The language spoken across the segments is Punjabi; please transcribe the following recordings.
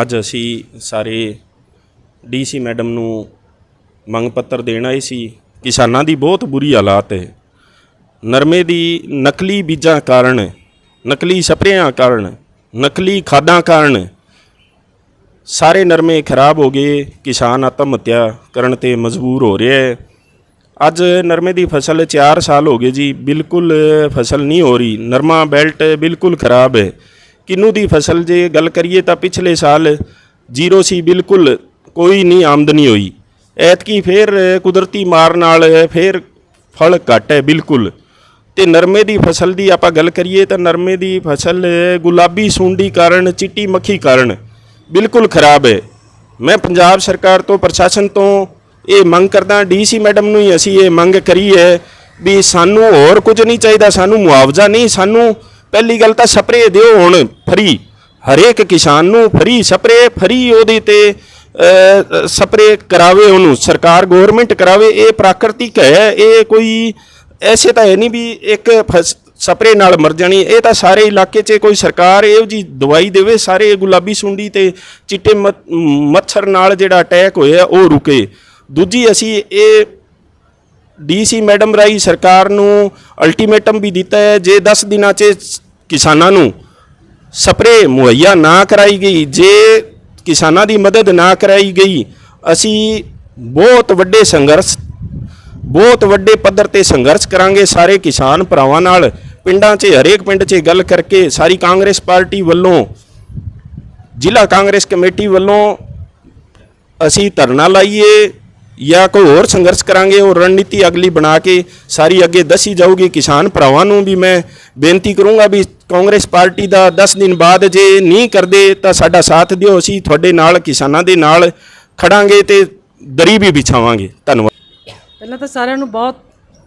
ਅੱਜ ਅਸੀਂ ਸਾਰੇ ਡੀਸੀ ਮੈਡਮ ਨੂੰ ਮੰਗ ਪੱਤਰ ਦੇਣ ਆਏ ਸੀ। ਕਿਸਾਨਾਂ ਦੀ ਬਹੁਤ ਬੁਰੀ ਹਾਲਾਤ ਹੈ। ਨਰਮੇ ਦੀ ਨਕਲੀ ਬੀਜਾਂ ਕਾਰਨ, ਨਕਲੀ ਸਪਰੇਆਂ ਕਾਰਨ, ਨਕਲੀ ਖਾਦਾਂ ਕਾਰਨ ਸਾਰੇ ਨਰਮੇ ਖਰਾਬ ਹੋ ਗਏ। ਕਿਸਾਨ ਆਤਮ ਹੱਤਿਆ ਕਰਨ ਤੇ ਮਜਬੂਰ ਹੋ ਰਿਹਾ ਹੈ। ਅੱਜ ਨਰਮੇ ਦੀ ਫਸਲ 4 ਸਾਲ ਹੋ ਗਏ ਜੀ। ਬਿਲਕੁਲ ਫਸਲ ਨਹੀਂ ਹੋ ਰਹੀ। ਨਰਮਾ ਬੈਲਟ ਬਿਲਕੁਲ ਖਰਾਬ ਹੈ। ਕਿੰਨੂ ਦੀ ਫਸਲ ਜੇ ਗੱਲ ਕਰੀਏ ਤਾਂ ਪਿਛਲੇ ਸਾਲ ਜ਼ੀਰੋ ਸੀ, ਬਿਲਕੁਲ ਕੋਈ ਨਹੀਂ, ਆਮਦਨੀ ਹੋਈ। ਐਤਕੀ ਫੇਰ ਕੁਦਰਤੀ ਮਾਰ ਨਾਲ ਫੇਰ ਫਲ ਘੱਟ ਹੈ, ਬਿਲਕੁਲ। ਤੇ ਨਰਮੇ ਦੀ ਫਸਲ ਦੀ ਆਪਾਂ ਗੱਲ ਕਰੀਏ ਤਾਂ ਨਰਮੇ ਦੀ ਫਸਲ ਗੁਲਾਬੀ ਸੁੰਡੀ ਕਾਰਨ, ਚਿੱਟੀ ਮੱਖੀ ਕਾਰਨ ਬਿਲਕੁਲ ਖਰਾਬ ਹੈ। ਮੈਂ ਪੰਜਾਬ ਸਰਕਾਰ ਤੋਂ, ਪ੍ਰਸ਼ਾਸਨ ਤੋਂ ਇਹ ਮੰਗ ਕਰਦਾ, ਡੀਸੀ ਮੈਡਮ ਨੂੰ ਹੀ ਅਸੀਂ ਇਹ ਮੰਗ ਕਰੀ ਹੈ ਵੀ ਸਾਨੂੰ ਹੋਰ ਕੁਝ ਨਹੀਂ ਚਾਹੀਦਾ, ਸਾਨੂੰ ਮੁਆਵਜ਼ਾ ਨਹੀਂ, ਸਾਨੂੰ ਪਹਿਲੀ ਗੱਲ ਤਾਂ ਸਪਰੇਅ ਦਿਓ ਹੁਣ, ਫਰੀ। ਹਰੇਕ ਕਿਸਾਨ ਨੂੰ ਫਰੀ ਸਪਰੇਅ ਫਰੀ ਉਹਦੇ ਤੇ ਸਪਰੇਅ ਕਰਾਵੇ ਉਹਨੂੰ। ਸਰਕਾਰ ਗਵਰਨਮੈਂਟ ਕਰਾਵੇ, ਇਹ ਪ੍ਰਾਕਿਰਤਿਕ ਹੈ। ਇਹ ਕੋਈ ਐਸੇ ਤਾਂ ਹੈ ਨਹੀਂ ਵੀ ਇੱਕ ਫਸ- ਸਪਰੇਅ ਨਾਲ ਮਰ ਜਾਣੀ। ਇਹ ਤਾਂ ਸਾਰੇ ਇਲਾਕੇ 'ਚ ਕੋਈ ਸਰਕਾਰ ਇਹੋ ਜੀ ਦਵਾਈ ਦੇਵੇ, ਸਾਰੇ ਗੁਲਾਬੀ ਸੁੰਡੀ ਤੇ ਚਿੱਟੇ ਮੱਛ- ਮੱਛਰ ਨਾਲ ਜਿਹੜਾ ਅਟੈਕ ਹੋਇਆ, ਉਹ ਰੁਕੇ। ਦੂਜੀ ਅਸੀਂ ਇਹ ਡੀਸੀ ਮੈਡਮ ਰਾਈ ਸਰਕਾਰ ਨੂੰ ਅਲਟੀਮੇਟਮ ਵੀ ਦਿੱਤਾ ਹੈ ਜੇ 10 ਦਿਨਾਂ 'ਚ ਕਿਸਾਨਾਂ ਨੂੰ ਸਪਰੇਅ ਮੁਹੱਈਆ ਨਾ ਕਰਾਈ ਗਈ, ਜੇ ਕਿਸਾਨਾਂ ਦੀ ਮਦਦ ਨਾ ਕਰਾਈ ਗਈ, ਅਸੀਂ ਬਹੁਤ ਵੱਡੇ ਸੰਘਰਸ਼, ਬਹੁਤ ਵੱਡੇ ਪੱਧਰ ਤੇ ਸੰਘਰਸ਼ ਕਰਾਂਗੇ ਸਾਰੇ ਕਿਸਾਨ ਭਰਾਵਾਂ ਨਾਲ। ਪਿੰਡਾਂ 'ਚ, ਹਰੇਕ ਪਿੰਡ 'ਚ ਗੱਲ ਕਰਕੇ ਸਾਰੀ ਕਾਂਗਰਸ ਪਾਰਟੀ ਵੱਲੋਂ, ਜ਼ਿਲ੍ਹਾ ਕਾਂਗਰਸ ਕਮੇਟੀ ਵੱਲੋਂ ਅਸੀਂ ਧਰਨਾ ਲਾਈਏ। ਜਾਂ ਕੋਈ ਹੋਰ ਸੰਘਰਸ਼ ਕਰਾਂਗੇ, ਉਹ ਰਣਨੀਤੀ ਅਗਲੀ ਬਣਾ ਕੇ ਸਾਰੀ ਅੱਗੇ ਦੱਸੀ ਜਾਊਗੀ। ਕਿਸਾਨ ਭਰਾਵਾਂ ਨੂੰ ਵੀ ਮੈਂ ਬੇਨਤੀ ਕਰੂੰਗਾ ਵੀ ਕਾਂਗਰਸ ਪਾਰਟੀ ਦਾ 10 ਦਿਨ ਬਾਅਦ ਜੇ ਨਹੀਂ ਕਰਦੇ, ਤਾਂ ਸਾਡਾ ਸਾਥ ਦਿਓ। ਅਸੀਂ ਤੁਹਾਡੇ ਨਾਲ, ਕਿਸਾਨਾਂ ਦੇ ਨਾਲ ਖੜਾਂਗੇ ਤੇ ਦਰੀ ਵੀ ਵਿਛਾਵਾਂਗੇ। ਧੰਨਵਾਦ। ਪਹਿਲਾਂ ਤਾਂ ਸਾਰਿਆਂ ਨੂੰ ਬਹੁਤ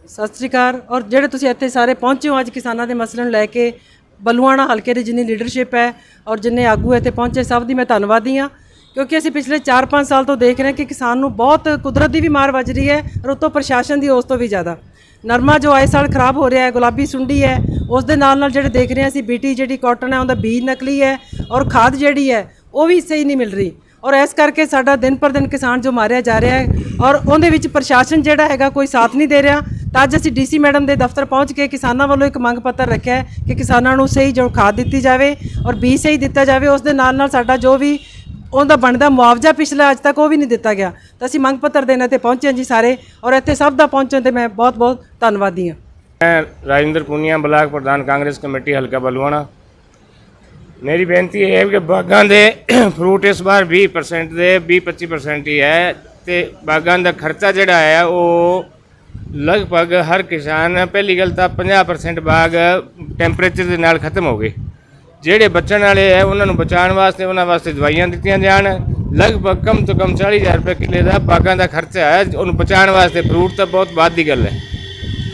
ਸਤਿ ਸ੍ਰੀ ਅਕਾਲ। ਔਰ ਜਿਹੜੇ ਤੁਸੀਂ ਇੱਥੇ ਸਾਰੇ ਪਹੁੰਚੇ ਹੋ ਅੱਜ ਕਿਸਾਨਾਂ ਦੇ ਮਸਲੇ ਨੂੰ ਲੈ ਕੇ, ਬਲੂਆਣਾ ਹਲਕੇ ਦੀ ਜਿੰਨੀ ਲੀਡਰਸ਼ਿਪ ਹੈ ਔਰ ਜਿੰਨੇ ਆਗੂ ਇੱਥੇ ਪਹੁੰਚੇ, ਸਭ ਦੀ ਮੈਂ ਧੰਨਵਾਦੀ ਹਾਂ। ਕਿਉਂਕਿ ਅਸੀਂ ਪਿਛਲੇ 4-5 ਸਾਲ ਤੋਂ ਦੇਖ ਰਹੇ ਹਾਂ ਕਿ ਕਿਸਾਨ ਨੂੰ ਬਹੁਤ ਕੁਦਰਤ ਦੀ ਵੀ ਮਾਰ ਵੱਜ ਰਹੀ ਹੈ, ਔਰ ਉਤੋਂ ਪ੍ਰਸ਼ਾਸਨ ਦੀ ਉਸ ਤੋਂ ਵੀ ਜ਼ਿਆਦਾ। ਨਰਮਾ ਜੋ ਆਏ ਸਾਲ ਖਰਾਬ ਹੋ ਰਿਹਾ ਹੈ, ਗੁਲਾਬੀ ਸੁੰਡੀ ਹੈ, ਉਸ ਦੇ ਨਾਲ ਨਾਲ ਜਿਹੜੇ ਦੇਖ ਰਹੇ ਹਾਂ ਅਸੀਂ ਬੀਟੀ, ਜਿਹੜੀ ਕਾਟਨ ਹੈ, ਉਹਦਾ ਬੀਜ ਨਕਲੀ ਹੈ, ਔਰ ਖਾਦ ਜਿਹੜੀ ਹੈ, ਉਹ ਵੀ ਸਹੀ ਨਹੀਂ ਮਿਲ ਰਹੀ। ਔਰ ਇਸ ਕਰਕੇ ਸਾਡਾ ਦਿਨ ਪਰ ਦਿਨ ਕਿਸਾਨ ਜੋ ਮਾਰਿਆ ਜਾ ਰਿਹਾ ਹੈ, ਔਰ ਉਹਦੇ ਵਿੱਚ ਪ੍ਰਸ਼ਾਸਨ ਜਿਹੜਾ ਹੈਗਾ ਕੋਈ ਸਾਥ ਨਹੀਂ ਦੇ ਰਿਹਾ। ਤਾਂ ਅੱਜ ਅਸੀਂ ਡੀਸੀ ਮੈਡਮ ਦੇ ਦਫ਼ਤਰ ਪਹੁੰਚ ਕੇ ਕਿਸਾਨਾਂ ਵੱਲੋਂ ਇੱਕ ਮੰਗ ਪੱਤਰ ਰੱਖਿਆ ਕਿ ਕਿਸਾਨਾਂ ਨੂੰ ਸਹੀ ਜੋ ਖਾਦ ਦਿੱਤੀ ਜਾਵੇ, ਔਰ ਬੀਜ ਸਹੀ ਦਿੱਤਾ ਜਾਵੇ, ਉਸ ਦੇ ਨਾਲ ਨਾਲ ਸਾਡਾ ਜੋ ਵੀ ਉਹਦਾ ਬਣਦਾ ਮੁਆਵਜ਼ਾ ਪਿਛਲਾ ਅੱਜ ਤੱਕ ਉਹ ਵੀ ਨਹੀਂ ਦਿੱਤਾ ਗਿਆ। ਤਾਂ ਅਸੀਂ ਮੰਗ ਪੱਤਰ ਦੇਣ ਤੇ ਪਹੁੰਚੇ ਜੀ ਸਾਰੇ ਔਰ ਇੱਥੇ ਸਭ ਦਾ ਪਹੁੰਚਣ ਤੇ ਮੈਂ ਬਹੁਤ ਬਹੁਤ ਧੰਨਵਾਦੀ ਹਾਂ। ਮੈਂ ਰਾਜਿੰਦਰ ਪੁਨੀਆ, ਬਲਾਕ ਪ੍ਰਧਾਨ ਕਾਂਗਰਸ ਕਮੇਟੀ, ਹਲਕਾ ਬਲਵਾਣਾ ਮੇਰੀ ਬੇਨਤੀ ਇਹ ਹੈ ਕਿ ਬਾਗਾਂ ਦੇ ਫਰੂਟ ਇਸ ਵਾਰ 20% ਦੇ 20-25% ਹੀ ਹੈ ਤੇ ਬਾਗਾਂ ਦਾ ਖਰਚਾ ਜਿਹੜਾ ਹੈ ਉਹ ਲਗਭਗ ਹਰ ਕਿਸਾਨ, ਪਹਿਲੀ ਗੱਲ ਤਾਂ 50% ਬਾਗ ਟੈਂਪਰੇਚਰ ਦੇ ਨਾਲ ਖਤਮ ਹੋ ਗਏ। ਜਿਹੜੇ ਬਚਣ ਵਾਲੇ ਹੈ, ਉਹਨਾਂ ਨੂੰ ਬਚਾਉਣ ਵਾਸਤੇ, ਉਹਨਾਂ ਵਾਸਤੇ ਦਵਾਈਆਂ ਦਿੱਤੀਆਂ ਜਾਣ। ਲਗਭਗ ਕਮ ਤੋਂ ਕਮ 40000 ਰੁਪਏ ਕਿੱਲੇ ਦਾ ਬਾਗਾਂ ਦਾ ਖਰਚਾ ਹੈ, ਉਹਨੂੰ ਬਚਾਉਣ ਵਾਸਤੇ ਫਰੂਟ ਤਾਂ ਬਹੁਤ ਬਾਅਦ ਦੀ ਗੱਲ ਹੈ।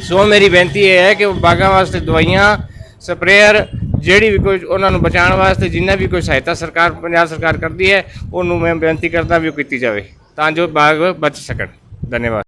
ਸੋ ਮੇਰੀ ਬੇਨਤੀ ਇਹ ਹੈ ਕਿ ਉਹ ਬਾਗਾਂ ਵਾਸਤੇ ਦਵਾਈਆਂ, ਸਪਰੇਅਰ, ਜਿਹੜੀ ਵੀ ਕੋਈ ਉਹਨਾਂ ਨੂੰ ਬਚਾਉਣ ਵਾਸਤੇ ਜਿੰਨਾ ਵੀ ਕੋਈ ਸਹਾਇਤਾ ਸਰਕਾਰ, ਪੰਜਾਬ ਸਰਕਾਰ ਕਰਦੀ ਹੈ, ਉਹਨੂੰ ਮੈਂ ਬੇਨਤੀ ਕਰਦਾ ਵੀ ਉਹ ਕੀਤੀ ਜਾਵੇ, ਤਾਂ ਜੋ ਬਾਗ ਬਚ ਸਕਣ। ਧੰਨਵਾਦ।